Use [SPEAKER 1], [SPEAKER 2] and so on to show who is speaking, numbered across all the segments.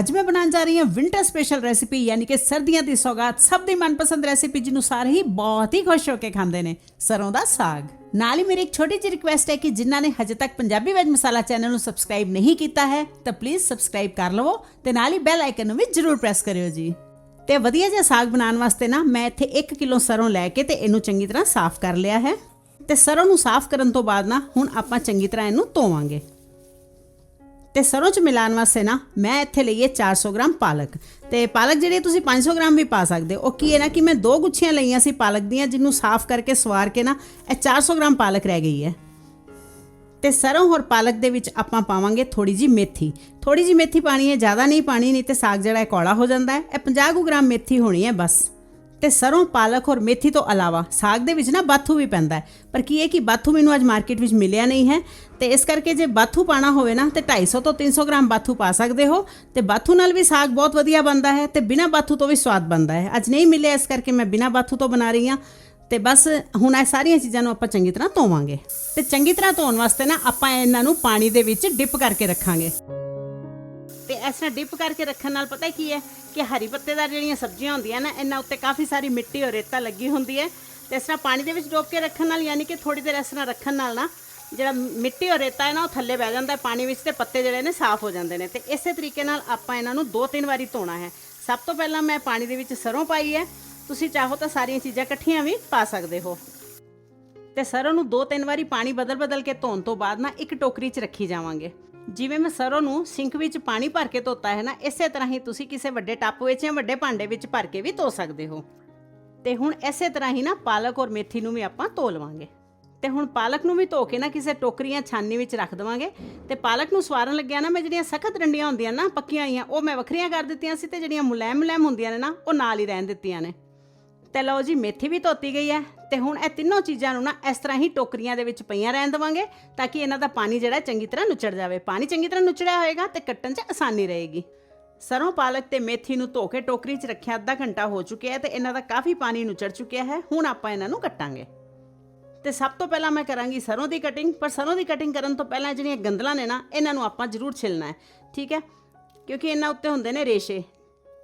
[SPEAKER 1] ਅੱਜ ਮੈਂ ਬਣਾਉਣ ਜਾ ਰਹੀ ਹਾਂ ਵਿంటర్ ਸਪੈਸ਼ਲ ਰੈਸਿਪੀ ਯਾਨੀ ਕਿ ਸਰਦੀਆਂ ਦੀ ਸੌਗਾਤ। ਸਭ ਦੀ ਮਨਪਸੰਦ ਰੈਸਿਪੀ ਜਿਹਨੂੰ ਸਾਰੇ ਹੀ ਬਹੁਤ ਹੀ ਖੁਸ਼ ਹੋ ਕੇ ਖਾਂਦੇ ਨੇ, ਸਰੋਂ ਦਾ ਸਾਗ। ਨਾਲ ਹੀ ਮੇਰੀ ਇੱਕ ਛੋਟੀ ਜਿਹੀ ਰਿਕੁਐਸਟ ਹੈ ਕਿ ਜਿਨ੍ਹਾਂ ਨੇ ਹਜੇ ਤੱਕ ਪੰਜਾਬੀ ਵੈਜ ਮਸਾਲਾ ਚੈਨਲ ਨੂੰ ਸਬਸਕ੍ਰਾਈਬ ਨਹੀਂ ਕੀਤਾ ਹੈ, ਤਾਂ ਪਲੀਜ਼ ਸਬਸਕ੍ਰਾਈਬ ਕਰ ਲਵੋ ਤੇ ਨਾਲ ਹੀ ਬੈਲ ਆਈਕਨ ਨੂੰ ਵੀ ਜਰੂਰ ਪ੍ਰੈਸ ਕਰਿਓ ਜੀ। ਤੇ ਵਧੀਆ ਜਿਹਾ ਸਾਗ ਬਣਾਉਣ ਵਾਸਤੇ ਨਾ, ਮੈਂ ਇੱਥੇ 1 ਕਿਲੋ ਸਰੋਂ ਲੈ ਕੇ ਤੇ ਇਹਨੂੰ ਚੰਗੀ ਤਰ੍ਹਾਂ ਸਾਫ਼ ਕਰ ਲਿਆ ਹੈ। ਤੇ ਸਰੋਂ ਨੂੰ ਸਾਫ਼ ਕਰਨ ਤੋਂ ਬਾਅਦ ਨਾ, ਹੁਣ ਆਪਾਂ ਚੰਗੀ ਤਰ੍ਹਾਂ ਇਹਨੂੰ ਧੋਵਾਂਗੇ। ਤੇ ਸਰੋਂ ਚ ਮਿਲਾਉਣ ਵਾਸਤੇ ਨਾ ਮੈਂ ਇੱਥੇ ਲਈਏ 400 ਗ੍ਰਾਮ ਪਾਲਕ। ਤੇ ਪਾਲਕ ਜਿਹੜੀ ਤੁਸੀਂ 500 ਗ੍ਰਾਮ ਵੀ ਪਾ ਸਕਦੇ ਹੋ। ਉਹ ਕੀ ਹੈ ਨਾ ਕਿ ਮੈਂ ਦੋ ਗੁੱਛੀਆਂ ਲਈਆਂ ਸੀ ਪਾਲਕ ਦੀਆਂ ਜਿਹਨੂੰ ਸਾਫ਼ ਕਰਕੇ ਸਵਾਰ ਕੇ ਨਾ ਇਹ 400 ਗ੍ਰਾਮ ਪਾਲਕ ਰਹਿ ਗਈ ਹੈ। ਤੇ ਸਰੋਂ ਹੋਰ ਪਾਲਕ ਦੇ ਵਿੱਚ ਆਪਾਂ ਪਾਵਾਂਗੇ ਥੋੜੀ ਜੀ ਮੇਥੀ। ਥੋੜੀ ਜੀ ਮੇਥੀ ਪਾਣੀ ਹੈ, ਜ਼ਿਆਦਾ ਨਹੀਂ ਪਾਣੀ, ਨਹੀਂ ਤੇ ਸਾਗ ਜਿਹੜਾ ਹੈ ਕੌੜਾ ਹੋ ਜਾਂਦਾ ਹੈ। ਇਹ 50 ਕੁ ਗ੍ਰਾਮ ਮੇਥੀ ਹੋਣੀ ਹੈ ਬਸ। ਤੇ ਸਰੋਂ, ਪਾਲਕ ਔਰ ਮੇਥੀ ਤੋਂ ਇਲਾਵਾ ਸਾਗ ਦੇ ਵਿੱਚ ਨਾ ਬਾਥੂ ਵੀ ਪੈਂਦਾ ਹੈ। ਪਰ ਕੀ ਹੈ ਕਿ ਬਾਥੂ ਮੈਨੂੰ ਅੱਜ ਮਾਰਕੀਟ ਵਿੱਚ ਮਿਲਿਆ ਨਹੀਂ ਹੈ? ਤੇ ਇਸ ਕਰਕੇ ਜੇ ਬਾਥੂ ਪਾਣਾ ਹੋਵੇ ਨਾ, ਤੇ 250 ਤੋਂ 300 ਗ੍ਰਾਮ ਬਾਥੂ ਪਾ ਸਕਦੇ ਹੋ। ਤੇ ਬਾਥੂ ਨਾਲ ਵੀ ਸਾਗ ਬਹੁਤ ਵਧੀਆ ਬਣਦਾ ਹੈ ਤੇ ਬਿਨਾ ਬਾਥੂ ਤੋਂ ਵੀ ਸਵਾਦ ਬਣਦਾ ਹੈ। ਅੱਜ ਨਹੀਂ ਮਿਲਿਆ, ਇਸ ਕਰਕੇ ਮੈਂ ਬਿਨਾ ਬਾਥੂ ਤੋਂ ਬਣਾ ਰਹੀ ਹਾਂ। ਤੇ ਬਸ ਹੁਣ ਇਹ ਸਾਰੀਆਂ ਚੀਜ਼ਾਂ ਨੂੰ ਆਪਾਂ ਚੰਗੀ ਤਰ੍ਹਾਂ ਧੋਵਾਂਗੇ। ਤੇ ਚੰਗੀ ਤਰ੍ਹਾਂ ਧੋਣ ਵਾਸਤੇ ਨਾ ਆਪਾਂ ਇਹਨਾਂ ਨੂੰ ਪਾਣੀ ਦੇ ਵਿੱਚ ਡਿਪ ਕਰਕੇ ਰੱਖਾਂਗੇ। ਤੇ ਇਸ ਤਰ੍ਹਾਂ ਡਿਪ ਕਰਕੇ ਰੱਖਣ ਨਾਲ ਪਤਾ ਕੀ ਹੈ ਕਿ ਹਰੀ ਪੱਤੇਦਾਰ ਜਿਹੜੀਆਂ ਸਬਜ਼ੀਆਂ ਹੁੰਦੀਆਂ ਨਾ, ਇਹਨਾਂ ਉੱਤੇ ਕਾਫੀ ਸਾਰੀ ਮਿੱਟੀ ਔਰ ਰੇਤਾ ਲੱਗੀ ਹੁੰਦੀ ਹੈ। ਤੇ ਇਸ ਤਰ੍ਹਾਂ ਪਾਣੀ ਦੇ ਵਿੱਚ ਡੋਬ ਕੇ ਰੱਖਣ ਨਾਲ ਯਾਨੀ ਕਿ ਥੋੜੀ ਦੇਰ ਇਸ ਤਰ੍ਹਾਂ ਰੱਖਣ ਨਾਲ ਨਾ ਜਿਹੜਾ ਮਿੱਟੀ ਔਰ ਰੇਤਾ ਹੈ ਨਾ, ਉਹ ਥੱਲੇ ਬਹਿ ਜਾਂਦਾ ਹੈ, ਪਾਣੀ ਵਿੱਚ ਤੇ ਪੱਤੇ ਜਿਹੜੇ ਨੇ ਸਾਫ਼ ਹੋ ਜਾਂਦੇ ਨੇ। ਤੇ ਇਸੇ ਤਰੀਕੇ ਨਾਲ ਆਪਾਂ ਇਹਨਾਂ ਨੂੰ ਦੋ ਤਿੰਨ ਵਾਰੀ ਧੋਣਾ ਹੈ। ਸਭ ਤੋਂ ਪਹਿਲਾਂ ਮੈਂ ਪਾਣੀ ਦੇ ਵਿੱਚ ਸਰੋਂ ਪਾਈ ਹੈ। ਤੁਸੀਂ ਚਾਹੋ ਤਾਂ ਸਾਰੀਆਂ ਚੀਜ਼ਾਂ ਇਕੱਠੀਆਂ ਵੀ ਪਾ ਸਕਦੇ ਹੋ। ਤੇ ਸਰੋਂ ਨੂੰ ਦੋ ਤਿੰਨ ਵਾਰੀ ਪਾਣੀ ਬਦਲ-ਬਦਲ ਕੇ ਧੋਣ ਤੋਂ ਬਾਅਦ ਨਾ ਇੱਕ ਟੋਕਰੀ 'ਚ ਰੱਖੀ ਜਾਵਾਂਗੇ। ਜਿਵੇਂ ਮੈਂ ਸਰੋਂ ਨੂੰ ਸਿੰਕ ਵਿੱਚ ਪਾਣੀ ਭਰ ਕੇ ਧੋਤਾ ਹੈ ਨਾ, ਇਸੇ ਤਰ੍ਹਾਂ ਹੀ ਤੁਸੀਂ ਕਿਸੇ ਵੱਡੇ ਟੱਪ ਵਿੱਚ ਜਾਂ ਵੱਡੇ ਭਾਂਡੇ ਵਿੱਚ ਭਰ ਕੇ ਵੀ ਧੋ ਸਕਦੇ ਹੋ। ਤੇ ਹੁਣ ਇਸੇ ਤਰ੍ਹਾਂ ਹੀ ਨਾ ਪਾਲਕ ਔਰ ਮੇਥੀ ਨੂੰ ਵੀ ਆਪਾਂ ਧੋ ਲਵਾਂਗੇ। ਤੇ ਹੁਣ ਪਾਲਕ ਨੂੰ ਵੀ ਧੋ ਕੇ ਨਾ ਕਿਸੇ ਟੋਕਰੀਆਂ ਛਾਨਣੀ ਵਿੱਚ ਰੱਖ ਦਵਾਂਗੇ। ਤੇ ਪਾਲਕ ਨੂੰ ਸਵਾਰਨ ਲੱਗਿਆ ਨਾ ਮੈਂ ਜਿਹੜੀਆਂ ਸਖਤ ਡੰਡੀਆਂ ਹੁੰਦੀਆਂ ਨਾ, ਪੱਕੀਆਂ ਹੋਈਆਂ ਉਹ ਮੈਂ ਵੱਖਰੀਆਂ ਕਰ ਦਿੱਤੀਆਂ ਸੀ ਤੇ ਜਿਹੜੀਆਂ ਮੁਲਾਇਮ ਮੁਲਾਇਮ ਹੁੰਦੀਆਂ ਨੇ ਨਾ, ਉਹ ਨਾਲ ਹੀ ਰਹਿਣ ਦਿੱਤੀਆਂ ਨੇ। ਤੇ ਲਓ ਜੀ, ਮੇਥੀ ਵੀ ਧੋਤੀ ਗਈ ਹੈ। ਤੇ ਹੁਣ ਇਹ ਤਿੰਨੋਂ ਚੀਜ਼ਾਂ ਨੂੰ ਨਾ ਇਸ ਤਰ੍ਹਾਂ ਹੀ ਟੋਕਰੀਆਂ ਦੇ ਵਿੱਚ ਪਈਆਂ ਰਹਿਣ ਦਵਾਂਗੇ ਤਾਂ ਕਿ ਇਹਨਾਂ ਦਾ ਪਾਣੀ ਜਿਹੜਾ ਚੰਗੀ ਤਰ੍ਹਾਂ ਨੁਚੜ ਜਾਵੇ। ਪਾਣੀ ਚੰਗੀ ਤਰ੍ਹਾਂ ਨੁਚੜਿਆ ਹੋਏਗਾ ਤੇ ਕੱਟਣ 'ਚ ਆਸਾਨੀ ਰਹੇਗੀ। ਸਰੋਂ ਪਾਲਕ ਤੇ ਮੇਥੀ ਨੂੰ ਧੋ ਕੇ ਟੋਕਰੀ 'ਚ ਰੱਖਿਆ ਅੱਧਾ ਘੰਟਾ ਹੋ ਚੁੱਕਿਆ ਹੈ ਤੇ ਇਹਨਾਂ ਦਾ ਕਾਫੀ ਪਾਣੀ ਨੁਚੜ ਚੁੱਕਿਆ ਹੈ। ਹੁਣ ਆਪਾਂ ਇਹਨਾਂ ਨੂੰ ਕੱਟਾਂਗੇ। ਤੇ ਸਭ ਤੋਂ ਪਹਿਲਾਂ ਮੈਂ ਕਰਾਂਗੀ ਸਰੋਂ ਦੀ ਕਟਿੰਗ ਪਰ ਸਰੋਂ ਦੀ ਕਟਿੰਗ ਕਰਨ ਤੋਂ ਪਹਿਲਾਂ ਜਿਹੜੀਆਂ ਗੰਦਲਾਂ ਨੇ ਨਾ, ਇਹਨਾਂ ਨੂੰ ਆਪਾਂ ਜ਼ਰੂਰ ਛਿਲਣਾ ਹੈ। ਠੀਕ ਹੈ? ਕਿਉਂਕਿ ਇਹਨਾਂ ਉੱਤੇ ਹੁੰਦੇ ਨੇ ਰੇਸ਼ੇ।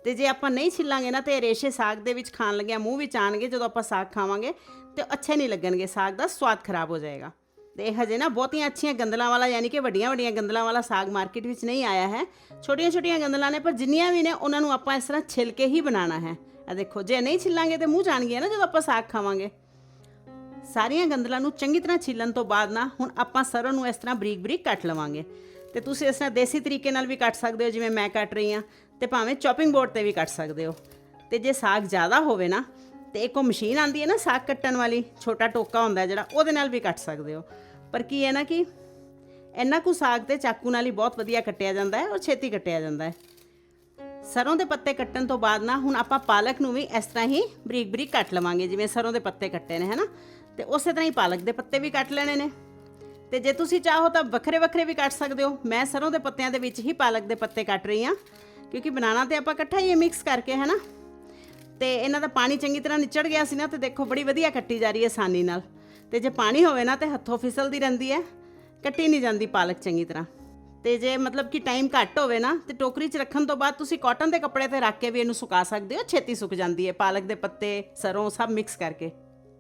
[SPEAKER 1] ਤੇ ਜੇ ਆਪਾਂ ਨਹੀਂ ਛਿੱਲਾਂਗੇ ਨਾ ਤੇ ਇਹ ਰੇਸ਼ੇ ਸਾਗ ਦੇ ਵਿੱਚ ਖਾਣ ਲੱਗਿਆ ਮੂੰਹ ਵਿੱਚ ਆਣਗੇ ਜਦੋਂ ਆਪਾਂ ਸਾਗ ਖਾਵਾਂਗੇ ਤੇ ਅੱਛੇ ਨਹੀਂ ਲੱਗਣਗੇ, ਸਾਗ ਦਾ ਸਵਾਦ ਖਰਾਬ ਹੋ ਜਾਏਗਾ। ਤੇ ਇਹ ਹਜੇ ਨਾ ਬਹੁਤੀਆਂ ਅੱਛੀਆਂ ਗੰਦਲਾਂ ਵਾਲਾ ਯਾਨੀ ਕਿ ਵੱਡੀਆਂ ਵੱਡੀਆਂ ਗੰਦਲਾਂ ਵਾਲਾ ਸਾਗ ਮਾਰਕੀਟ ਵਿੱਚ ਨਹੀਂ ਆਇਆ ਹੈ। ਛੋਟੀਆਂ ਛੋਟੀਆਂ ਗੰਦਲਾਂ ਨੇ, ਪਰ ਜਿੰਨੀਆਂ ਵੀ ਨੇ, ਉਹਨਾਂ ਨੂੰ ਆਪਾਂ ਇਸ ਤਰ੍ਹਾਂ ਛਿਲ ਕੇ ਹੀ ਬਣਾਉਣਾ ਹੈ। ਆ ਦੇਖੋ, ਜੇ ਨਹੀਂ ਛਿੱਲਾਂਗੇ ਤੇ ਮੂੰਹ ਜਾਣਗੇ ਨਾ ਜਦੋਂ ਆਪਾਂ ਸਾਗ ਖਾਵਾਂਗੇ। ਸਾਰੀਆਂ ਗੰਦਲਾਂ ਨੂੰ ਚੰਗੀ ਤਰ੍ਹਾਂ ਛਿੱਲਣ ਤੋਂ ਬਾਅਦ ਨਾ ਹੁਣ ਆਪਾਂ ਸਰੋਂ ਨੂੰ ਇਸ ਤਰ੍ਹਾਂ ਬਰੀਕ ਬਰੀਕ ਕੱਟ ਲਵਾਂਗੇ। ਤੇ ਤੁਸੀਂ ਇਸ ਤਰ੍ਹਾਂ ਦੇਸੀ ਤਰੀਕੇ ਨਾਲ ਵੀ ਕੱਟ ਸਕਦੇ ਹੋ, ਜਿਵੇਂ ਮੈਂ ਕੱਟ ਰਹੀ ਹਾਂ। ਤੇ ਭਾਵੇਂ ਚੌਪਿੰਗ ਬੋਰਡ ਤੇ ਵੀ ਕੱਟ ਸਕਦੇ ਹੋ। ਤੇ ਜੇ ਸਾਗ ਜ਼ਿਆਦਾ ਹੋਵੇ ਨਾ, ਤੇ ਇੱਕ ਉਹ ਮਸ਼ੀਨ ਆਂਦੀ ਹੈ ਨਾ ਸਾਗ ਕੱਟਣ ਵਾਲੀ, ਛੋਟਾ ਟੋਕਾ ਹੁੰਦਾ ਜਿਹੜਾ, ਉਹਦੇ ਨਾਲ ਵੀ ਕੱਟ ਸਕਦੇ ਹੋ। ਪਰ ਕੀ ਹੈ ਨਾ ਕਿ ਇੰਨਾ ਕੁ ਸਾਗ ਤੇ ਚਾਕੂ ਨਾਲ ਹੀ ਬਹੁਤ ਵਧੀਆ ਕੱਟਿਆ ਜਾਂਦਾ ਹੈ ਔਰ ਛੇਤੀ ਕੱਟਿਆ ਜਾਂਦਾ ਹੈ। ਸਰੋਂ ਦੇ ਪੱਤੇ ਕੱਟਣ ਤੋਂ ਬਾਅਦ ਨਾ, ਹੁਣ ਆਪਾਂ ਪਾਲਕ ਨੂੰ ਵੀ ਇਸ ਤਰ੍ਹਾਂ ਹੀ ਬਰੀਕ ਬਰੀਕ ਕੱਟ ਲਵਾਂਗੇ, ਜਿਵੇਂ ਸਰੋਂ ਦੇ ਪੱਤੇ ਕੱਟੇ ਨੇ ਹੈਨਾ ਤੇ ਉਸੇ ਤਰ੍ਹਾਂ ਹੀ ਪਾਲਕ ਦੇ ਪੱਤੇ ਵੀ ਕੱਟ ਲੈਣੇ ਨੇ। ਤੇ ਜੇ ਤੁਸੀਂ ਚਾਹੋ ਤਾਂ ਵੱਖਰੇ ਵੱਖਰੇ ਵੀ ਕੱਟ ਸਕਦੇ ਹੋ। ਮੈਂ ਸਰੋਂ ਦੇ ਪੱਤਿਆਂ ਦੇ ਵਿੱਚ ਹੀ ਪਾਲਕ ਦੇ ਪੱਤੇ ਕੱਟ ਰਹੀ ਹਾਂ। ਕਿਉਂਕਿ ਬਣਾਉਣਾ ਤੇ ਆਪਾਂ ਇਕੱਠਾ ਹੀ ਮਿਕਸ ਕਰਕੇ, ਹੈ ਨਾ? ਤੇ ਇਹਨਾਂ ਦਾ ਪਾਣੀ ਚੰਗੀ ਤਰ੍ਹਾਂ ਨਿਚੜ ਗਿਆ ਸੀ ਨਾ, ਤੇ ਦੇਖੋ ਬੜੀ ਵਧੀਆ ਕੱਟੀ ਜਾ ਰਹੀ ਹੈ ਆਸਾਨੀ ਨਾਲ। ਤੇ ਜੇ ਪਾਣੀ ਹੋਵੇ ਨਾ, ਤੇ ਹੱਥੋਂ ਫਿਸਲਦੀ ਰਹਿੰਦੀ ਹੈ। ਕੱਟੀ ਨਹੀਂ ਜਾਂਦੀ ਪਾਲਕ ਚੰਗੀ ਤਰ੍ਹਾਂ। ਤੇ ਜੇ ਮਤਲਬ ਕਿ ਟਾਈਮ ਘੱਟ ਹੋਵੇ ਨਾ, ਤੇ ਟੋਕਰੀ 'ਚ ਰੱਖਣ ਤੋਂ ਬਾਅਦ ਤੁਸੀਂ ਕਾਟਨ ਦੇ ਕੱਪੜੇ ਤੇ ਰੱਖ ਕੇ ਵੀ ਇਹਨੂੰ ਸੁਕਾ ਸਕਦੇ ਹੋ। ਛੇਤੀ ਸੁੱਕ ਜਾਂਦੀ ਹੈ ਪਾਲਕ ਦੇ ਪੱਤੇ, ਸਰੋਂ, ਸਭ ਮਿਕਸ ਕਰਕੇ।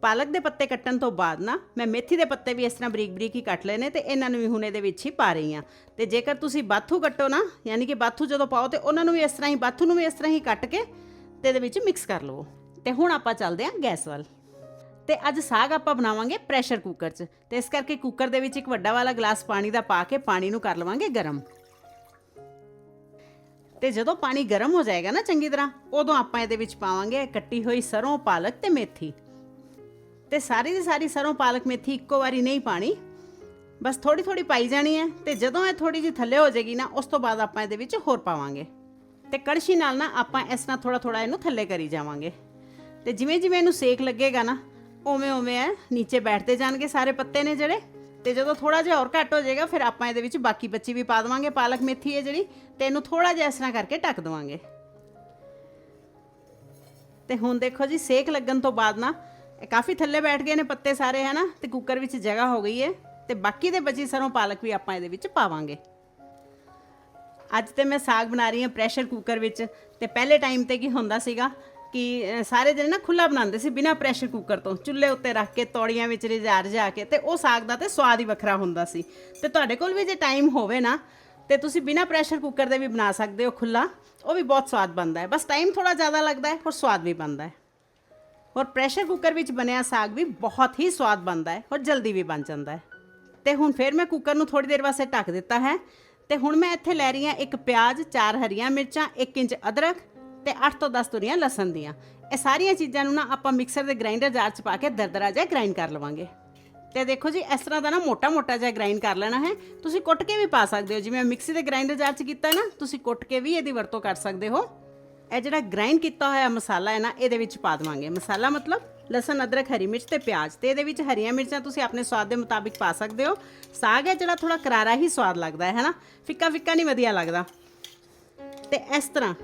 [SPEAKER 1] ਪਾਲਕ ਦੇ ਪੱਤੇ ਕੱਟਣ ਤੋਂ ਬਾਅਦ ਨਾ, ਮੈਂ ਮੇਥੀ ਦੇ ਪੱਤੇ ਵੀ ਇਸ ਤਰ੍ਹਾਂ ਬਰੀਕ ਬਰੀਕ ਹੀ ਕੱਟ ਲਏ ਨੇ ਤੇ ਇਹਨਾਂ ਨੂੰ ਵੀ ਹੁਣ ਇਹਦੇ ਵਿੱਚ ਹੀ ਪਾ ਰਹੀ ਹਾਂ। ਤੇ ਜੇਕਰ ਤੁਸੀਂ ਬਾਥੂ ਕੱਟੋ ਨਾ, ਯਾਨੀ ਕਿ ਬਾਥੂ ਜਦੋਂ ਪਾਓ ਤੇ ਉਹਨਾਂ ਨੂੰ ਵੀ ਇਸ ਤਰ੍ਹਾਂ ਹੀ, ਬਾਥੂ ਨੂੰ ਵੀ ਇਸ ਤਰ੍ਹਾਂ ਹੀ ਕੱਟ ਕੇ ਤੇ ਇਹਦੇ ਵਿੱਚ ਮਿਕਸ ਕਰ ਲਵੋ। ਤੇ ਹੁਣ ਆਪਾਂ ਚੱਲਦੇ ਹਾਂ ਗੈਸ ਵੱਲ। ਤੇ ਅੱਜ ਸਾਗ ਆਪਾਂ ਬਣਾਵਾਂਗੇ ਪ੍ਰੈਸ਼ਰ ਕੁੱਕਰ 'ਚ। ਤੇ ਇਸ ਕਰਕੇ ਕੁੱਕਰ ਦੇ ਵਿੱਚ ਇੱਕ ਵੱਡਾ ਵਾਲਾ ਗਲਾਸ ਪਾਣੀ ਦਾ ਪਾ ਕੇ ਪਾਣੀ ਨੂੰ ਕਰ ਲਵਾਂਗੇ ਗਰਮ। ਤੇ ਜਦੋਂ ਪਾਣੀ ਗਰਮ ਹੋ ਜਾਏਗਾ ਨਾ ਚੰਗੀ ਤਰ੍ਹਾਂ, ਉਦੋਂ ਆਪਾਂ ਇਹਦੇ ਵਿੱਚ ਪਾਵਾਂਗੇ ਕੱਟੀ ਹੋਈ ਸਰੋਂ, ਪਾਲਕ ਤੇ ਮੇਥੀ। ਤੇ ਸਾਰੀ ਦੀ ਸਾਰੀ ਸਰੋਂ ਪਾਲਕ ਮੇਥੀ ਇੱਕੋ ਵਾਰੀ ਨਹੀਂ ਪਾਣੀ। ਬਸ ਥੋੜੀ ਥੋੜੀ ਪਾਈ ਜਾਣੀ ਹੈ ਤੇ ਜਦੋਂ ਇਹ ਥੋੜੀ ਜਿਹੀ ਥੱਲੇ ਹੋ ਜਾਏਗੀ ਨਾ, ਉਸ ਤੋਂ ਬਾਅਦ ਆਪਾਂ ਇਹਦੇ ਵਿੱਚ ਹੋਰ ਪਾਵਾਂਗੇ। ਤੇ ਕੜਛੀ ਨਾਲ ਨਾ ਆਪਾਂ ਇਸ ਤਰ੍ਹਾਂ ਥੋੜਾ ਥੋੜਾ ਇਹਨੂੰ ਥੱਲੇ ਕਰੀ ਜਾਵਾਂਗੇ। ਤੇ ਜਿਵੇਂ ਜਿਵੇਂ ਇਹਨੂੰ ਸੇਕ ਲੱਗੇਗਾ ਨਾ, ਉਵੇਂ ਉਵੇਂ ਇਹ ਨੀਚੇ ਬੈਠਦੇ ਜਾਣਗੇ ਸਾਰੇ ਪੱਤੇ ਨੇ ਜਿਹੜੇ। ਤੇ ਜਦੋਂ ਥੋੜਾ ਜਿਹਾ ਹੋਰ ਘੱਟ ਹੋ ਜਾਏਗਾ, ਫਿਰ ਆਪਾਂ ਇਹਦੇ ਵਿੱਚ ਬਾਕੀ ਬੱਚੀ ਵੀ ਪਾ ਦੇਵਾਂਗੇ, ਪਾਲਕ ਮੇਥੀ ਹੈ ਜਿਹੜੀ, ਤੇ ਇਹਨੂੰ ਥੋੜਾ ਜਿਹਾ ਇਸ ਤਰ੍ਹਾਂ ਕਰਕੇ ਢੱਕ ਦੇਵਾਂਗੇ। ਤੇ ਹੁਣ ਦੇਖੋ ਜੀ, ਸੇਕ ਲੱਗਣ ਤੋਂ ਬਾਅਦ ਨਾ ਇਹ ਕਾਫੀ ਥੱਲੇ ਬੈਠ ਗਏ ਨੇ ਪੱਤੇ ਸਾਰੇ, ਹਨਾ? ਤੇ ਕੁੱਕਰ ਵਿੱਚ ਜਗ੍ਹਾ ਹੋ ਗਈ ਹੈ ਤੇ ਬਾਕੀ ਦੇ ਬਚੀ ਸਰੋਂ ਪਾਲਕ ਵੀ ਆਪਾਂ ਇਹਦੇ ਵਿੱਚ ਪਾਵਾਂਗੇ। ਅੱਜ ਤੇ ਮੈਂ ਸਾਗ ਬਣਾ ਰਹੀ ਹਾਂ ਪ੍ਰੈਸ਼ਰ ਕੁੱਕਰ ਵਿੱਚ। ਤੇ ਪਹਿਲੇ ਟਾਈਮ ਤੇ ਕੀ ਹੁੰਦਾ ਸੀਗਾ ਕਿ ਸਾਰੇ ਜਣੇ ਨਾ ਖੁੱਲਾ ਬਣਾਉਂਦੇ ਸੀ ਬਿਨਾ ਪ੍ਰੈਸ਼ਰ ਕੁੱਕਰ ਤੋਂ। ਚੁੱਲ੍ਹੇ ਉੱਤੇ ਰੱਖ ਕੇ, ਤੌੜੀਆਂ ਵਿੱਚ ਰਿਝਾ ਰਿਝਾ ਕੇ, ਤੇ ਉਹ ਸਾਗ ਦਾ ਤੇ ਸਵਾਦ ਹੀ ਵੱਖਰਾ ਹੁੰਦਾ ਸੀ। ਤੇ ਤੁਹਾਡੇ ਕੋਲ ਵੀ ਜੇ ਟਾਈਮ ਹੋਵੇ ਨਾ, ਤੇ ਤੁਸੀਂ ਬਿਨਾ ਪ੍ਰੈਸ਼ਰ ਕੁੱਕਰ ਦੇ ਵੀ ਬਣਾ ਸਕਦੇ ਹੋ ਖੁੱਲਾ ਉਹ ਵੀ ਬਹੁਤ ਸਵਾਦ ਬਣਦਾ ਹੈ। ਬਸ ਟਾਈਮ ਥੋੜਾ ਜ਼ਿਆਦਾ ਲੱਗਦਾ ਹੈ ਔਰ ਸਵਾਦ ਵੀ ਬਣਦਾ ਹੈ। ਔਰ ਪ੍ਰੈਸ਼ਰ ਕੁੱਕਰ ਵਿੱਚ ਬਣਿਆ ਸਾਗ ਵੀ ਬਹੁਤ ਹੀ ਸਵਾਦ ਬਣਦਾ ਹੈ ਔਰ ਜਲਦੀ ਵੀ ਬਣ ਜਾਂਦਾ ਹੈ। ਤੇ ਹੁਣ ਫਿਰ ਮੈਂ ਕੁੱਕਰ ਨੂੰ ਥੋੜੀ ਦੇਰ ਵਾਸਤੇ ਢੱਕ ਦਿੱਤਾ ਹੈ। ਤੇ ਹੁਣ ਮੈਂ ਇੱਥੇ ਲੈ ਰਹੀ ਹਾਂ ਇੱਕ ਪਿਆਜ਼, ਚਾਰ ਹਰੀਆਂ ਮਿਰਚਾਂ 1 ਇੰਚ ਅਦਰਕ ਤੇ 8 ਤੋਂ 10 ਤੁਰੀਆਂ ਲਸਣ ਦੀਆਂ। ਇਹ ਸਾਰੀਆਂ ਚੀਜ਼ਾਂ ਨੂੰ ਨਾ ਆਪਾਂ ਮਿਕਸਰ ਦੇ ਗ੍ਰਾਈਂਡਰ ਜਾਰ 'ਚ ਪਾ ਕੇ ਦਰਦਰਾ ਜਿਹਾ ਗ੍ਰਾਈਂਡ ਕਰ ਲਵਾਂਗੇ। ਤੇ ਦੇਖੋ ਜੀ, ਇਸ ਤਰ੍ਹਾਂ ਦਾ ਨਾ ਮੋਟਾ-ਮੋਟਾ ਜਿਹਾ ਗ੍ਰਾਈਂਡ ਕਰ ਲੈਣਾ ਹੈ। ਤੁਸੀਂ ਕੁੱਟ ਕੇ ਵੀ ਪਾ ਸਕਦੇ ਹੋ। ਜਿਵੇਂ ਮਿਕਸੀ ਦੇ ਗ੍ਰਾਈਂਡਰ ਜਾਰ 'ਚ ਕੀਤਾ ਨਾ, ਤੁਸੀਂ ਕੁੱਟ ਕੇ ਵੀ ਇਹਦੀ ਵਰਤੋਂ ਕਰ ਸਕਦੇ ਹੋ। ਇਹ ਜਿਹੜਾ ਗ੍ਰਾਈਂਡ ਕੀਤਾ ਹੋਇਆ ਮਸਾਲਾ ਹੈ ਨਾ, ਇਹਦੇ ਵਿੱਚ ਪਾ ਦਵਾਂਗੇ। ਮਸਾਲਾ ਮਤਲਬ ਲਸਣ, ਅਦਰਕ, ਹਰੀ ਮਿਰਚ ਤੇ ਪਿਆਜ਼ ਤੇ ਇਹਦੇ ਵਿੱਚ ਹਰੀਆਂ ਮਿਰਚਾਂ ਤੁਸੀਂ ਆਪਣੇ ਸਵਾਦ ਦੇ ਮੁਤਾਬਿਕ ਪਾ ਸਕਦੇ ਹੋ। ਸਾਗ ਹੈ ਜਿਹੜਾ ਥੋੜਾ ਕਰਾਰਾ ਹੀ ਸਵਾਦ ਲੱਗਦਾ ਹੈ ਨਾ? ਫਿੱਕਾ ਫਿੱਕਾ ਨਹੀਂ ਵਧੀਆ ਲੱਗਦਾ। ਤੇ ਇਸ ਤਰ੍ਹਾਂ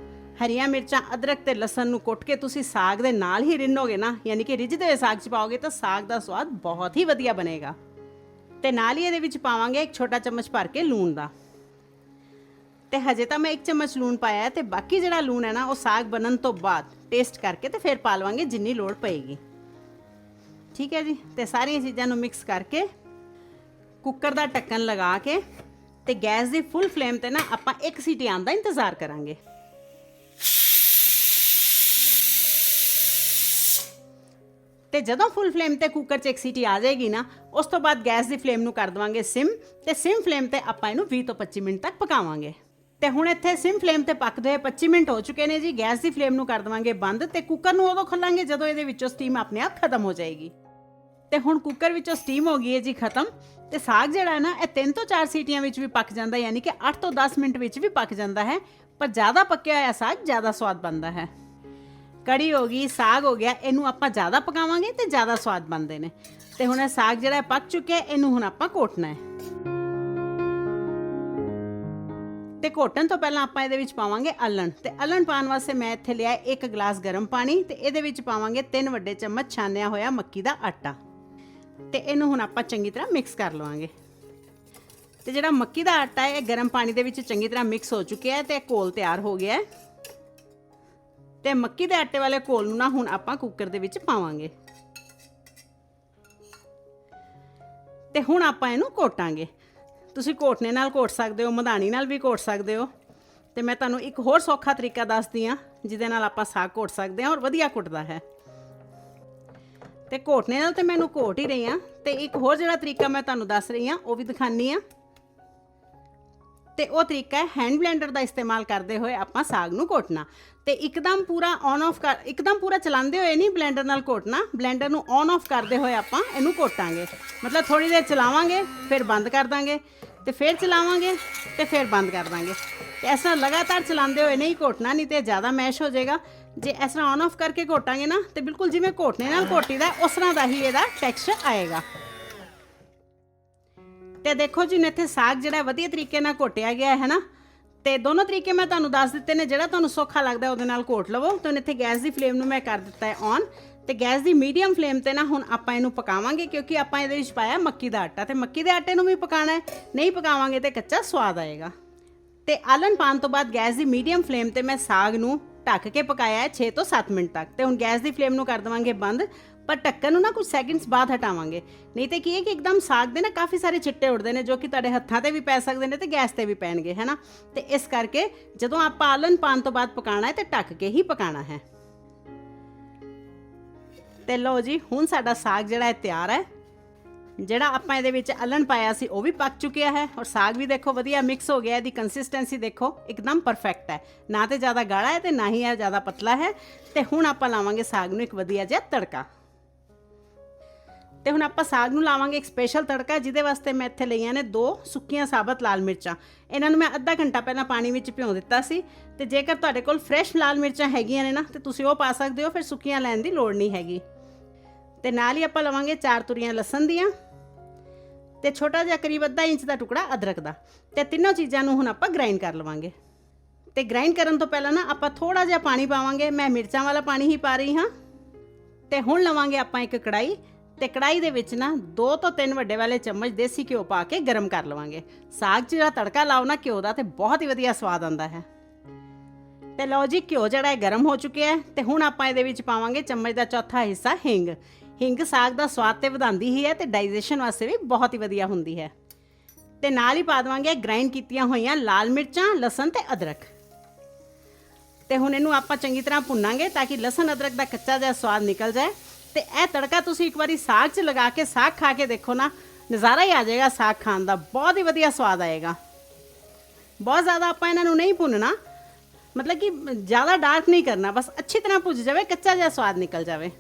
[SPEAKER 1] ਹਰੀਆਂ ਮਿਰਚਾਂ, ਅਦਰਕ ਤੇ ਲਸਣ ਨੂੰ ਕੁੱਟ ਕੇ ਤੁਸੀਂ ਸਾਗ ਦੇ ਨਾਲ ਹੀ ਰਿੰਨੋਗੇ ਨਾ, ਯਾਨੀ ਕਿ ਰਿੱਝਦੇ ਹੋਏ ਸਾਗ 'ਚ ਪਾਓਗੇ ਤਾਂ ਸਾਗ ਦਾ ਸਵਾਦ ਬਹੁਤ ਹੀ ਵਧੀਆ ਬਣੇਗਾ। ਤੇ ਨਾਲ ਹੀ ਇਹਦੇ ਵਿੱਚ ਪਾਵਾਂਗੇ ਇੱਕ ਛੋਟਾ ਚਮਚ ਭਰ ਕੇ ਲੂਣ ਦਾ। ਤੇ ਹਜੇ ਤਾਂ ਮੈਂ ਇੱਕ ਚਮਚ ਲੂਣ ਪਾਇਆ ਹੈ ਤੇ ਬਾਕੀ ਜਿਹੜਾ ਲੂਣ ਹੈ ਨਾ, ਉਹ ਸਾਗ ਬਣਨ ਤੋਂ ਬਾਅਦ ਟੇਸਟ ਕਰਕੇ ਤੇ ਫਿਰ ਪਾ ਲਵਾਂਗੇ ਜਿੰਨੀ ਲੋੜ ਪਏਗੀ। ਠੀਕ ਹੈ ਜੀ? ਤੇ ਸਾਰੀਆਂ ਚੀਜ਼ਾਂ ਨੂੰ ਮਿਕਸ ਕਰਕੇ ਕੁੱਕਰ ਦਾ ਢੱਕਣ ਲਗਾ ਕੇ ਤੇ ਗੈਸ ਦੀ ਫੁੱਲ ਫਲੇਮ ਤੇ ਨਾ ਆਪਾਂ ਇੱਕ ਸੀਟੀ ਆਉਣ ਦਾ ਇੰਤਜ਼ਾਰ ਕਰਾਂਗੇ। ਤੇ ਜਦੋਂ ਫੁੱਲ ਫਲੇਮ ਤੇ ਕੁੱਕਰ 'ਚ ਇੱਕ ਸੀਟੀ ਆ ਜਾਏਗੀ ਨਾ, ਉਸ ਤੋਂ ਬਾਅਦ ਗੈਸ ਦੀ ਫਲੇਮ ਨੂੰ ਕਰ ਦਵਾਂਗੇ ਸਿਮ ਤੇ ਸਿਮ ਫਲੇਮ ਤੇ ਆਪਾਂ ਇਹਨੂੰ 20 ਤੋਂ 25 ਮਿੰਟ ਤੱਕ ਪਕਾਵਾਂਗੇ। ਤੇ ਹੁਣ ਇੱਥੇ ਸਿਮ ਫਲੇਮ ਤੇ ਪੱਕਦੇ ਹੋਏ 25 ਮਿੰਟ ਹੋ ਚੁੱਕੇ ਨੇ ਜੀ। ਗੈਸ ਦੀ ਫਲੇਮ ਨੂੰ ਕਰ ਦਵਾਂਗੇ ਬੰਦ ਤੇ ਕੁੱਕਰ ਨੂੰ ਉਦੋਂ ਖੋਲਾਂਗੇ ਜਦੋਂ ਇਹਦੇ ਵਿੱਚੋਂ ਸਟੀਮ ਆਪਣੇ ਆਪ ਖਤਮ ਹੋ ਜਾਏਗੀ। ਤੇ ਹੁਣ ਕੁੱਕਰ ਵਿੱਚੋਂ ਸਟੀਮ ਹੋ ਗਈ ਹੈ ਜੀ ਖਤਮ। ਤੇ ਸਾਗ ਜਿਹੜਾ ਹੈ ਨਾ, ਇਹ 3 ਤੋਂ 4 ਸੀਟੀਆਂ ਵਿੱਚ ਵੀ ਪੱਕ ਜਾਂਦਾ, ਯਾਨੀ ਕਿ 8 ਤੋਂ 10 ਮਿੰਟ ਵਿੱਚ ਵੀ ਪੱਕ ਜਾਂਦਾ ਹੈ। ਪਰ ਜ਼ਿਆਦਾ ਪੱਕਿਆ ਹੋਇਆ ਸਾਗ ਜ਼ਿਆਦਾ ਸਵਾਦ ਬਣਦਾ ਹੈ। ਕੜੀ ਹੋ ਗਈ, ਸਾਗ ਹੋ ਗਿਆ, ਇਹਨੂੰ ਆਪਾਂ ਜ਼ਿਆਦਾ ਪਕਾਵਾਂਗੇ ਤੇ ਜ਼ਿਆਦਾ ਸਵਾਦ ਬਣਦੇ ਨੇ। ਤੇ ਹੁਣ ਇਹ ਸਾਗ ਜਿਹੜਾ ਪੱਕ ਚੁੱਕਿਆ, ਇਹਨੂੰ ਹੁਣ ਆਪਾਂ ਘੋਟਣਾ ਹੈ। ਤੇ ਘੋਟਣ ਤੋਂ ਪਹਿਲਾਂ ਆਪਾਂ ਇਹਦੇ ਵਿੱਚ ਪਾਵਾਂਗੇ ਅਲਣ। ਤੇ ਅਲਣ ਪਾਉਣ ਵਾਸਤੇ ਮੈਂ ਇੱਥੇ ਲਿਆ ਇੱਕ ਗਲਾਸ ਗਰਮ ਪਾਣੀ ਤੇ ਇਹਦੇ ਵਿੱਚ ਪਾਵਾਂਗੇ ਤਿੰਨ ਵੱਡੇ ਚਮਚ ਛਾਨਿਆ ਹੋਇਆ ਮੱਕੀ ਦਾ ਆਟਾ। ਤੇ ਇਹਨੂੰ ਹੁਣ ਆਪਾਂ ਚੰਗੀ ਤਰ੍ਹਾਂ ਮਿਕਸ ਕਰ ਲਵਾਂਗੇ। ਤੇ ਜਿਹੜਾ ਮੱਕੀ ਦਾ ਆਟਾ ਹੈ, ਇਹ ਗਰਮ ਪਾਣੀ ਦੇ ਵਿੱਚ ਚੰਗੀ ਤਰ੍ਹਾਂ ਮਿਕਸ ਹੋ ਚੁੱਕਿਆ ਹੈ ਤੇ ਇਹ ਘੋਲ ਤਿਆਰ ਹੋ ਗਿਆ ਹੈ। ਤੇ ਮੱਕੀ ਦੇ ਆਟੇ ਵਾਲੇ ਘੋਲ ਨੂੰ ਨਾ ਹੁਣ ਆਪਾਂ ਕੁੱਕਰ ਦੇ ਵਿੱਚ ਪਾਵਾਂਗੇ। ਤੇ ਹੁਣ ਆਪਾਂ ਇਹਨੂੰ ਘੋਟਾਂਗੇ। ਤੁਸੀਂ ਕੋਟਨੇ ਨਾਲ ਘੋਟ ਸਕਦੇ ਹੋ, ਮਧਾਣੀ ਨਾਲ ਵੀ ਘੋਟ ਸਕਦੇ ਹੋ। ਤੇ ਮੈਂ ਤੁਹਾਨੂੰ ਇੱਕ ਹੋਰ ਸੌਖਾ ਤਰੀਕਾ ਦੱਸਦੀ ਹਾਂ, ਜਿਹਦੇ ਨਾਲ ਆਪਾਂ ਸਾਗ ਘੋਟ ਸਕਦੇ ਹਾਂ ਔਰ ਵਧੀਆ ਕੁੱਟਦਾ ਹੈ। ਤੇ ਕੋਟਨੇ ਨਾਲ ਤੇ ਮੈਨੂੰ ਘੋਟ ਹੀ ਰਹੀ ਹਾਂ। ਤੇ ਇੱਕ ਹੋਰ ਜਿਹੜਾ ਤਰੀਕਾ ਮੈਂ ਤੁਹਾਨੂੰ ਦੱਸ ਰਹੀ ਹਾਂ, ਉਹ ਵੀ ਦਿਖਾਨੀ ਆ ਤੇ ਉਹ ਤਰੀਕਾ ਹੈ ਹੈਂਡ ਬਲੈਂਡਰ ਦਾ ਇਸਤੇਮਾਲ ਕਰਦੇ ਹੋਏ ਆਪਾਂ ਸਾਗ ਨੂੰ ਘੋਟਣਾ। ਤੇ ਇੱਕਦਮ ਪੂਰਾ ਔਨ ਆਫ ਕਰ, ਇੱਕਦਮ ਪੂਰਾ ਚਲਾਉਂਦੇ ਹੋਏ ਨਹੀਂ ਬਲੈਂਡਰ ਨਾਲ ਘੋਟਣਾ ਬਲੈਂਡਰ ਨੂੰ ਔਨ ਆਫ ਕਰਦੇ ਹੋਏ ਆਪਾਂ ਇਹਨੂੰ ਘੋਟਾਂਗੇ। ਮਤਲਬ ਥੋੜੀ ਦੇਰ ਚਲਾਵਾਂਗੇ, ਫਿਰ ਬੰਦ ਕਰ ਦਾਂਗੇ, ਤੇ ਫਿਰ ਚਲਾਵਾਂਗੇ, ਤੇ ਫਿਰ ਬੰਦ ਕਰ ਦਾਂਗੇ। ਤੇ ਇਸ ਤਰ੍ਹਾਂ ਲਗਾਤਾਰ ਚਲਾਉਂਦੇ ਹੋਏ ਨਹੀਂ ਘੋਟਣਾ, ਨਹੀਂ ਤੇ ਜ਼ਿਆਦਾ ਮੈਸ਼ ਹੋ ਜਾਏਗਾ। ਜੇ ਇਸ ਤਰ੍ਹਾਂ ਔਨ ਆਫ ਕਰਕੇ ਘੋਟਾਂਗੇ ਨਾ, ਤੇ ਬਿਲਕੁਲ ਜਿਵੇਂ ਘੋਟਨੇ ਨਾਲ ਘੋਟੀਦਾ, ਉਸ ਤਰ੍ਹਾਂ ਦਾ ਹੀ ਇਹਦਾ ਟੈਕਸਚਰ ਆਏਗਾ। ਤੇ ਦੇਖੋ ਜੀ, ਇੱਥੇ ਸਾਗ ਜਿਹੜਾ ਵਧੀਆ ਤਰੀਕੇ ਨਾਲ ਘੋਟਿਆ ਗਿਆ ਹੈ ਨਾ ਤੇ ਦੋਨੋਂ ਤਰੀਕੇ ਮੈਂ ਤੁਹਾਨੂੰ ਦੱਸ ਦਿੱਤੇ ਨੇ, ਜਿਹੜਾ ਤੁਹਾਨੂੰ ਸੌਖਾ ਲੱਗਦਾ ਉਹਦੇ ਨਾਲ ਘੋਟ ਲਵੋ। ਤੇ ਹੁਣ ਇੱਥੇ ਗੈਸ ਦੀ ਫਲੇਮ ਨੂੰ ਮੈਂ ਕਰ ਦਿੱਤਾ ਹੈ ਔਨ ਤੇ ਗੈਸ ਦੀ ਮੀਡੀਅਮ ਫਲੇਮ ਤੇ ਨਾ ਹੁਣ ਆਪਾਂ ਇਹਨੂੰ ਪਕਾਵਾਂਗੇ, ਕਿਉਂਕਿ ਆਪਾਂ ਇਹਦੇ ਵਿੱਚ ਪਾਇਆ ਮੱਕੀ ਦਾ ਆਟਾ। ਤੇ ਮੱਕੀ ਦੇ ਆਟੇ ਨੂੰ ਵੀ ਪਕਾਣਾ ਹੈ, ਨਹੀਂ ਪਕਾਵਾਂਗੇ ਤੇ ਕੱਚਾ ਸਵਾਦ ਆਏਗਾ। ਤੇ ਆਲਣ ਪਾਣ ਤੋਂ ਬਾਅਦ ਗੈਸ ਦੀ ਮੀਡੀਅਮ ਫਲੇਮ ਤੇ ਮੈਂ ਸਾਗ ਨੂੰ ਢੱਕ ਕੇ ਪਕਾਇਆ ਹੈ 6 ਤੋਂ 7 ਮਿੰਟ ਤੱਕ। ਤੇ ਹੁਣ ਗੈਸ ਦੀ ਫਲੇਮ ਨੂੰ ਕਰ ਦੇਵਾਂਗੇ ਬੰਦ। ਪਰ ਢੱਕਣ ਨੂੰ ਨਾ ਕੁਝ ਸੈਕਿੰਡਸ ਬਾਅਦ ਹਟਾਵਾਂਗੇ। ਨਹੀਂ ਤੇ ਕੀ ਹੈ ਕਿ ਇੱਕਦਮ ਸਾਗ ਦੇ ਨਾ ਕਾਫੀ ਸਾਰੇ ਛਿੱਟੇ ਉੱਡਦੇ ਨੇ, ਜੋ ਕਿ ਤੁਹਾਡੇ ਹੱਥਾਂ ਤੇ ਵੀ ਪੈ ਸਕਦੇ ਨੇ ਤੇ ਗੈਸ ਤੇ ਵੀ ਪੈਣਗੇ, ਹੈਨਾ? ਤੇ ਇਸ ਕਰਕੇ ਜਦੋਂ ਆਪਾਂ ਆਲਣ ਪਾਣ ਤੋਂ ਬਾਅਦ ਪਕਾਣਾ ਹੈ ਤੇ ਢੱਕ ਕੇ ਹੀ ਪਕਾਣਾ ਹੈ। ਤੇ ਲਓ ਜੀ, ਹੁਣ ਸਾਡਾ ਸਾਗ ਜਿਹੜਾ ਹੈ ਤਿਆਰ ਹੈ। ਜਿਹੜਾ ਆਪਾਂ ਇਹਦੇ ਵਿੱਚ ਅਲਣ ਪਾਇਆ ਸੀ, ਉਹ ਵੀ ਪੱਕ ਚੁੱਕਿਆ ਹੈ। ਔਰ ਸਾਗ ਵੀ ਦੇਖੋ ਵਧੀਆ ਮਿਕਸ ਹੋ ਗਿਆ, ਇਹਦੀ ਕੰਸਿਸਟੈਂਸੀ ਦੇਖੋ, ਇੱਕਦਮ ਪਰਫੈਕਟ ਹੈ। ਨਾ ਤੇ ਜ਼ਿਆਦਾ ਗਾੜਾ ਹੈ ਤੇ ਨਾ ਹੀ ਇਹ ਜ਼ਿਆਦਾ ਪਤਲਾ ਹੈ। ਤੇ ਹੁਣ ਆਪਾਂ ਲਾਵਾਂਗੇ ਸਾਗ ਨੂੰ ਇੱਕ ਵਧੀਆ ਜਿਹਾ ਤੜਕਾ। ਤੇ ਹੁਣ ਆਪਾਂ ਸਾਗ ਨੂੰ ਲਾਵਾਂਗੇ ਇੱਕ ਸਪੈਸ਼ਲ ਤੜਕਾ, ਜਿਹਦੇ ਵਾਸਤੇ ਮੈਂ ਇੱਥੇ ਲਈਆਂ ਨੇ ਦੋ ਸੁੱਕੀਆਂ ਸਾਬਤ ਲਾਲ ਮਿਰਚਾਂ। ਇਹਨਾਂ ਨੂੰ ਮੈਂ ਅੱਧਾ ਘੰਟਾ ਪਹਿਲਾਂ ਪਾਣੀ ਵਿੱਚ ਭਿਉਂ ਦਿੱਤਾ ਸੀ ਤੇ ਜੇਕਰ ਤੁਹਾਡੇ ਕੋਲ ਫਰੈਸ਼ ਲਾਲ ਮਿਰਚਾਂ ਹੈਗੀਆਂ ਨੇ ਨਾ, ਤੇ ਤੁਸੀਂ ਉਹ ਪਾ ਸਕਦੇ ਹੋ, ਫਿਰ ਸੁੱਕੀਆਂ ਲੈਣ ਦੀ ਲੋੜ ਨਹੀਂ ਹੈਗੀ। ਤੇ ਨਾਲ ਹੀ ਆਪਾਂ ਲਵਾਂਗੇ ਚਾਰ ਤੁਰੀਆਂ ਲਸਣ ਦੀਆਂ ਤੇ ਛੋਟਾ ਜਿਹਾ ਕਰੀਬ ਅੱਧਾ ਇੰਚ ਦਾ ਟੁਕੜਾ ਅਦਰਕ ਦਾ। ਤੇ ਤਿੰਨੋਂ ਚੀਜ਼ਾਂ ਨੂੰ ਹੁਣ ਆਪਾਂ ਗ੍ਰਾਈਂਡ ਕਰ ਲਵਾਂਗੇ। ਤੇ ਗ੍ਰਾਈਂਡ ਕਰਨ ਤੋਂ ਪਹਿਲਾਂ ਨਾ ਆਪਾਂ ਥੋੜਾ ਜਿਹਾ ਪਾਣੀ ਪਾਵਾਂਗੇ। ਮੈਂ ਮਿਰਚਾਂ ਵਾਲਾ ਪਾਣੀ ਹੀ ਪਾ ਰਹੀ ਹਾਂ। ਤੇ ਹੁਣ ਲਵਾਂਗੇ ਆਪਾਂ ਇੱਕ ਕੜਾਈ ਤੇ ਕੜਾਈ ਦੇ ਵਿੱਚ ਨਾ 2 ਤੋਂ 3 ਵੱਡੇ ਵਾਲੇ ਚਮਚ ਦੇਸੀ ਘਿਓ ਪਾ ਕੇ ਗਰਮ ਕਰ ਲਵਾਂਗੇ। ਸਾਗ 'ਚ ਜਿਹੜਾ ਤੜਕਾ ਲਾਓ ਨਾ ਘਿਓ ਦਾ ਤੇ ਬਹੁਤ ਹੀ ਵਧੀਆ ਸਵਾਦ ਆਉਂਦਾ ਹੈ। ਤੇ ਲਓ ਜੀ, ਘਿਓ ਜਿਹੜਾ ਹੈ ਗਰਮ ਹੋ ਚੁੱਕਿਆ ਹੈ ਤੇ ਹੁਣ ਆਪਾਂ ਇਹਦੇ ਵਿੱਚ ਪਾਵਾਂਗੇ ਚਮਚ ਦਾ ਚੌਥਾ ਹਿੱਸਾ ਹਿੰਗ। ਹਿੰਗ ਸਾਗ ਦਾ ਸਵਾਦ ਤੇ ਵਧਾਉਂਦੀ ਹੀ ਹੈ ਤੇ ਡਾਈਜੈਸ਼ਨ ਵਾਸਤੇ ਵੀ ਬਹੁਤ ਹੀ ਵਧੀਆ ਹੁੰਦੀ ਹੈ। ਤੇ ਨਾਲ ਹੀ ਪਾ ਦੇਵਾਂਗੇ ਗ੍ਰਾਈਂਡ ਕੀਤੀਆਂ ਹੋਈਆਂ ਲਾਲ ਮਿਰਚਾਂ, ਲਸਣ ਤੇ ਅਦਰਕ। ਤੇ ਹੁਣ ਇਹਨੂੰ ਆਪਾਂ ਚੰਗੀ ਤਰ੍ਹਾਂ ਭੁੰਨਾਂਗੇ ਤਾਂ ਕਿ ਲਸਣ ਅਦਰਕ ਦਾ ਕੱਚਾ ਜਿਹਾ ਸਵਾਦ ਨਿਕਲ ਜਾਏ। ਤੇ ਇਹ ਤੜਕਾ ਤੁਸੀਂ ਇੱਕ ਵਾਰੀ ਸਾਗ 'ਚ ਲਗਾ ਕੇ, ਸਾਗ ਖਾ ਕੇ ਦੇਖੋ ਨਾ, ਨਜ਼ਾਰਾ ਹੀ ਆ ਜਾਏਗਾ ਸਾਗ ਖਾਣ ਦਾ। ਬਹੁਤ ਹੀ ਵਧੀਆ ਸਵਾਦ ਆਏਗਾ। ਬਹੁਤ ਜ਼ਿਆਦਾ ਆਪਾਂ ਇਹਨਾਂ ਨੂੰ ਨਹੀਂ ਭੁੰਨਣਾ। ਮਤਲਬ ਕਿ ਜ਼ਿਆਦਾ ਡਾਰਕ ਨਹੀਂ ਕਰਨਾ, ਬਸ ਅੱਛੀ ਤਰ੍ਹਾਂ ਭੁੱਜ ਜਾਵੇ, ਕੱਚਾ ਜਿਹਾ ਸਵਾਦ ਨਿਕਲ ਜਾਵੇ।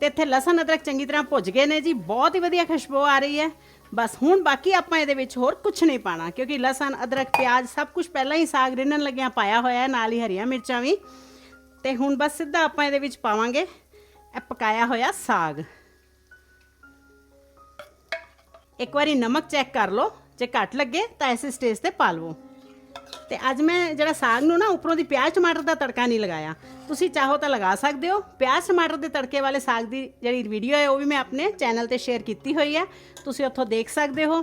[SPEAKER 1] ਤੇ ਇੱਥੇ ਲਸਣ, ਅਦਰਕ ਚੰਗੀ ਤਰ੍ਹਾਂ ਭੁੱਜ ਗਏ ਨੇ ਜੀ। ਬਹੁਤ ਹੀ ਵਧੀਆ ਖੁਸ਼ਬੂ ਆ ਰਹੀ ਹੈ। ਬਸ ਹੁਣ ਬਾਕੀ ਆਪਾਂ ਇਹਦੇ ਵਿੱਚ ਹੋਰ ਕੁਝ ਨਹੀਂ ਪਾਣਾ, ਕਿਉਂਕਿ ਲਸਣ, ਅਦਰਕ, ਪਿਆਜ਼ ਸਭ ਕੁਝ ਪਹਿਲਾਂ ਹੀ ਸਾਗ ਰਿੰਨਣ ਲੱਗਿਆਂ ਪਾਇਆ ਹੋਇਆ ਹੈ, ਨਾਲ ਹੀ ਹਰੀਆਂ ਮਿਰਚਾਂ ਵੀ। ਤੇ ਹੁਣ ਬਸ ਸਿੱਧਾ ਆਪਾਂ ਇਹਦੇ ਵਿੱਚ ਪਾਵਾਂਗੇ। ਇਹ ਪਕਾਇਆ ਹੋਇਆ ਸਾਗ। ਇੱਕ ਵਾਰੀ ਨਮਕ ਚੈੱਕ ਕਰ ਲਓ। ਜੇ ਘੱਟ ਲੱਗੇ ਤਾਂ ਐਸੇ ਸਟੇਜ ਤੇ ਪਾ ਲਵੋ। ਤੇ ਅੱਜ ਮੈਂ ਜਿਹੜਾ ਸਾਗ ਨੂੰ ਨਾ ਉੱਪਰੋਂ ਦੀ ਪਿਆਜ਼ ਟਮਾਟਰ ਦਾ ਤੜਕਾ ਨਹੀਂ ਲਗਾਇਆ। ਤੁਸੀਂ ਚਾਹੋ ਤਾਂ ਲਗਾ ਸਕਦੇ ਹੋ। ਪਿਆਜ਼ ਟਮਾਟਰ ਦੇ ਤੜਕੇ ਵਾਲੇ ਸਾਗ ਦੀ ਜਿਹੜੀ ਵੀਡੀਓ ਹੈ, ਉਹ ਵੀ ਮੈਂ ਆਪਣੇ ਚੈਨਲ ਤੇ ਸ਼ੇਅਰ ਕੀਤੀ ਹੋਈ ਹੈ। ਤੁਸੀਂ ਉੱਥੋਂ ਦੇਖ ਸਕਦੇ ਹੋ।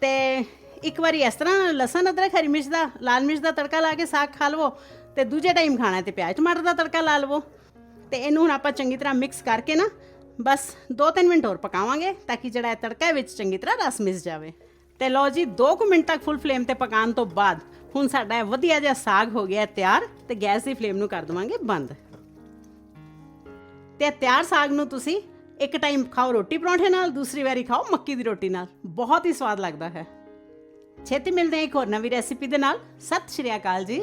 [SPEAKER 1] ਤੇ ਇੱਕ ਵਾਰੀ ਇਸ ਤਰ੍ਹਾਂ ਲਸਣ, ਅਦਰਕ, ਹਰੀ ਮਿਰਚ ਦਾ, ਲਾਲ ਮਿਰਚ ਦਾ ਤੜਕਾ ਲਾ ਕੇ ਸਾਗ ਖਾ ਲਵੋ। ਤੇ ਦੂਜੇ ਟਾਈਮ ਖਾਣਾ ਹੈ ਤੇ ਪਿਆਜ਼। ਟਮਾਟਰ ਦਾ ਤੜਕਾ ਲਾ ਲਵੋ। ਤੇ ਇਹਨੂੰ ਹੁਣ ਆਪਾਂ ਚੰਗੀ ਤਰ੍ਹਾਂ ਮਿਕਸ ਕਰਕੇ ਨਾ, ਬਸ 2-3 ਮਿੰਟ ਹੋਰ ਪਕਾਵਾਂਗੇ ਤਾਂ ਕਿ ਜਿਹੜਾ ਇਹ ਤੜਕਾ ਵਿੱਚ ਚੰਗੀ ਤਰ੍ਹਾਂ ਰਸ ਮਿਸ ਜਾਵੇ। ਤੇ ਲਓ ਜੀ 2 ਮਿੰਟ ਤੱਕ ਫੁੱਲ ਫਲੇਮ ਤੇ ਪਕਾਉਣ ਤੋਂ ਬਾਅਦ ਹੁਣ ਸਾਡਾ ਇਹ ਵਧੀਆ ਜਿਹਾ ਸਾਗ ਹੋ ਗਿਆ ਤਿਆਰ ਤੇ ਗੈਸ ਦੀ ਫਲੇਮ ਨੂੰ ਕਰ ਦਵਾਂਗੇ ਬੰਦ। ਤੇ ਇਹ ਤਿਆਰ ਸਾਗ ਨੂੰ ਤੁਸੀਂ ਇੱਕ ਟਾਈਮ ਖਾਓ ਰੋਟੀ ਪਰੌਂਠੇ ਨਾਲ, ਦੂਸਰੀ ਵਾਰੀ ਖਾਓ ਮੱਕੀ ਦੀ ਰੋਟੀ ਨਾਲ। ਬਹੁਤ ਹੀ ਸਵਾਦ ਲੱਗਦਾ ਹੈ। ਛੇਤੀ ਮਿਲਦੇ ਹਾਂ ਇੱਕ ਹੋਰ ਨਵੀਂ ਰੈਸਿਪੀ ਦੇ ਨਾਲ। ਸਤਿ ਸ਼੍ਰੀ ਅਕਾਲ ਜੀ।